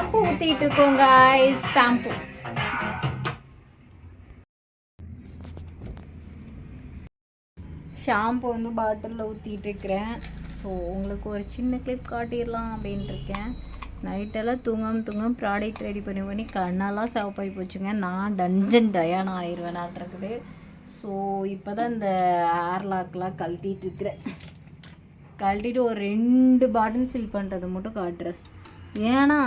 Shampoo ஊற்றிட்டு இருக்கோம் guys shampoo shampoo வந்து பாட்டிலில் ஊற்றிட்டு இருக்கிறேன். ஸோ உங்களுக்கு ஒரு சின்ன கிளிப் காட்டிடலாம் அப்படின்ட்டு இருக்கேன். நைட்டெல்லாம் தூங்காம தூங்காம ப்ராடக்ட் ரெடி பண்ணி பண்ணி கண்ணெல்லாம் சிவப்பாகி போச்சுங்க. நான் டஞ்சன் டயானா ஆயிடுவேன் இருக்குது. ஸோ இப்போ தான் இந்த ஏர்லாக்லாம் கழட்டிகிட்டு இருக்கிறேன். கழட்டிட்டு ஒரு ரெண்டு பாட்டில் ஃபில் பண்ணுறது மட்டும் காட்டுறேன். ஏன்னா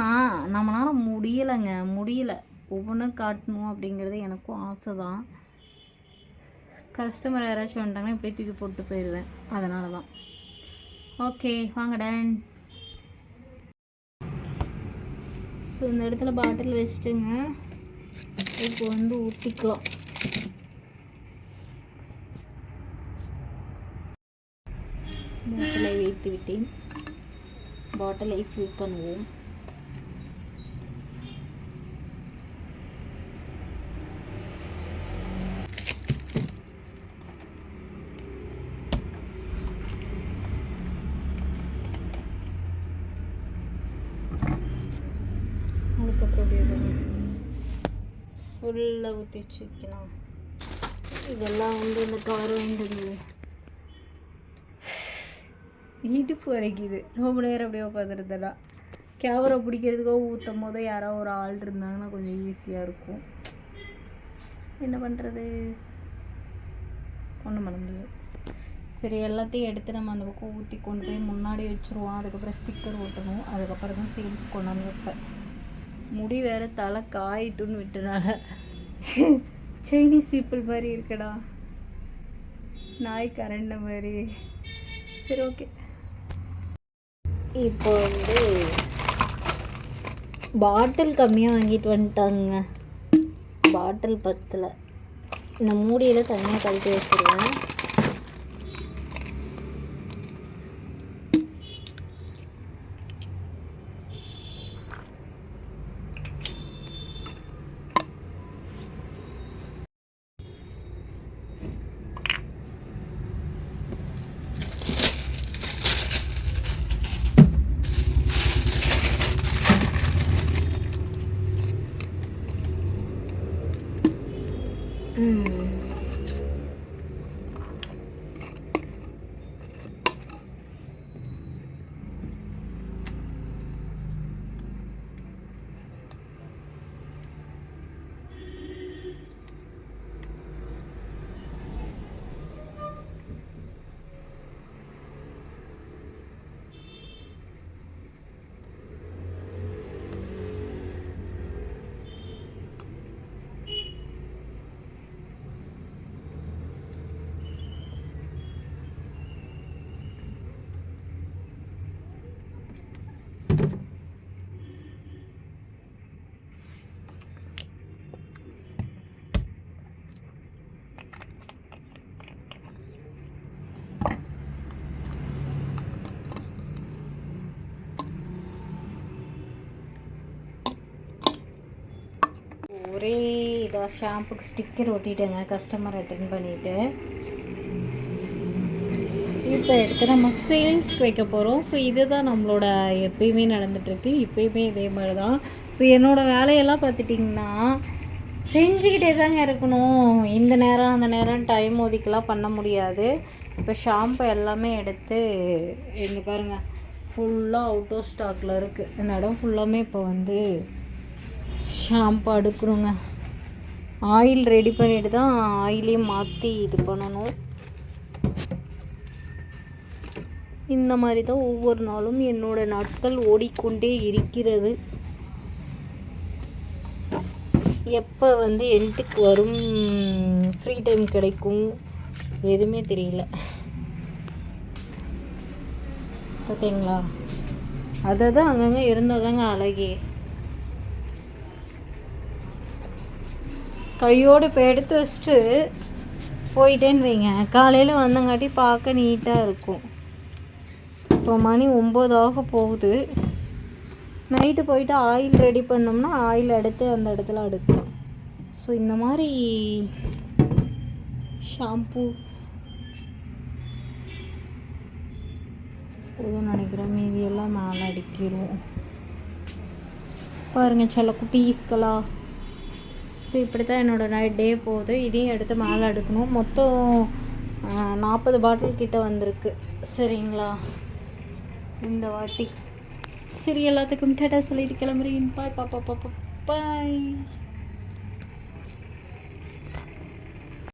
நம்மளால் முடியலைங்க. முடியல. ஒவ்வொன்றும் காட்டணும் அப்படிங்கிறது எனக்கும் ஆசை தான் கஸ்டமர் யாராச்சும் வந்துட்டாங்கன்னா இப்படியே தூக்கி போட்டு போயிடுவேன் அதனால தான் ஓகே வாங்க டன். ஸோ இந்த இடத்துல பாட்டில் வச்சுட்டுங்க. இப்போ வந்து ஊற்றிக்கலாம் பாட்டிலை வைத்து விட்டேன். பாட்டிலை ஃபில் பண்ணுவோம் ஃபுல்லாக ஊற்றி வச்சுக்கலாம் இதெல்லாம் வந்து இந்த கவர் வேண்டியது இடுப்பு வரைக்குது ரொம்ப நேரம் அப்படியே உட்காந்துருந்தலாம் கேமரா பிடிக்கிறதுக்கோ ஊற்றும் போதோ யாரோ ஒரு ஆள் இருந்தாங்கன்னா கொஞ்சம் ஈஸியாக இருக்கும். என்ன பண்ணுறது ஒன்றும் பண்ண முடியாது. சரி எல்லாத்தையும் எடுத்து நம்ம அந்த பக்கம் ஊற்றி கொண்டு போய் முன்னாடி வச்சுருவோம். அதுக்கப்புறம் ஸ்டிக்கர் ஒட்டணும். அதுக்கப்புறம் தான் சேல்ஸ் கொண்டாந்து வைப்பேன். முடி வேறு தலை காயிட்டுன்னு விட்டனால. சைனீஸ் பீப்புள் மாதிரி இருக்கடா. நாய் கரண்ட மாதிரி. சரி ஓகே இப்போ வந்து பாட்டில் கம்மியாக வாங்கிட்டு வந்துட்டாங்க. பாட்டில் பத்தில். இந்த மூடியில் தனியாக கழட்டி வச்சுருவேன். ஒரே இதாக ஷாம்புக்கு ஸ்டிக்கர் ஒட்டிட்டேங்க கஸ்டமர் அட்டன் பண்ணிவிட்டு இப்போ எடுத்து நம்ம சேல்ஸ்க்கு வைக்க போகிறோம் ஸோ இதுதான் நம்மளோட எப்பயுமே நடந்துகிட்ருக்கு இப்போயுமே இதே மாதிரி தான் ஸோ என்னோடய வேலையெல்லாம் பார்த்துட்டிங்கன்னா செஞ்சுக்கிட்டே தாங்க இருக்கணும். இந்த நேரம் அந்த நேரம் டைம் ஒதுக்கெலாம் பண்ண முடியாது. இப்போ ஷாம்பு எல்லாமே எடுத்து இங்கே பாருங்கள் ஃபுல்லாக அவுட் ஆஃப் ஸ்டாக்கில் இருக்குது இந்த இடம் ஃபுல்லாமே இப்போ வந்து ஷாம்பு அடுக்கணுங்க. ஆயில் ரெடி பண்ணிட்டு தான் ஆயிலே மாற்றி இது பண்ணணும். இந்த மாதிரி தான் ஒவ்வொரு நாளும் என்னோட நாட்கள் ஓடிக்கொண்டே இருக்கிறது. எப்போ வந்து எண்டுக்கு வரும் ஃப்ரீ டைம் கிடைக்கும் எதுவுமே தெரியல. பார்த்தீங்களா அதை தான் அங்கங்கே இருந்தால் தாங்க அழகே. கையோடு இப்போ எடுத்து வச்சுட்டு போயிட்டேன்னு வைங்க. காலையில் வந்தங்காட்டி பார்க்க நீட்டாக இருக்கும். இப்போ மணி ஒம்பது போகுது. நைட்டு போயிட்டு ஆயில் ரெடி பண்ணோம்னா ஆயில் எடுத்து அந்த இடத்துல அடுக்கலாம். ஸோ இந்த மாதிரி ஷாம்பு போதும் நினைக்கிறேன். மீதி எல்லாம் மேலே அடிக்கிடுவோம் பாருங்கள் சில குட்டீஸ்களாக ஸோ இப்படி தான் என்னோடய நைட் டே போகுது. இதையும் எடுத்து மேலே எடுக்கணும் மொத்தம் நாற்பது பாட்டில் கிட்டே வந்திருக்கு. சரிங்களா? இந்த வாட்டி. சரி எல்லாத்துக்கும் டேட்டா சொல்லிட்டு கிளம்புறேன். பாய் பாப்பா பாப்பா பாய்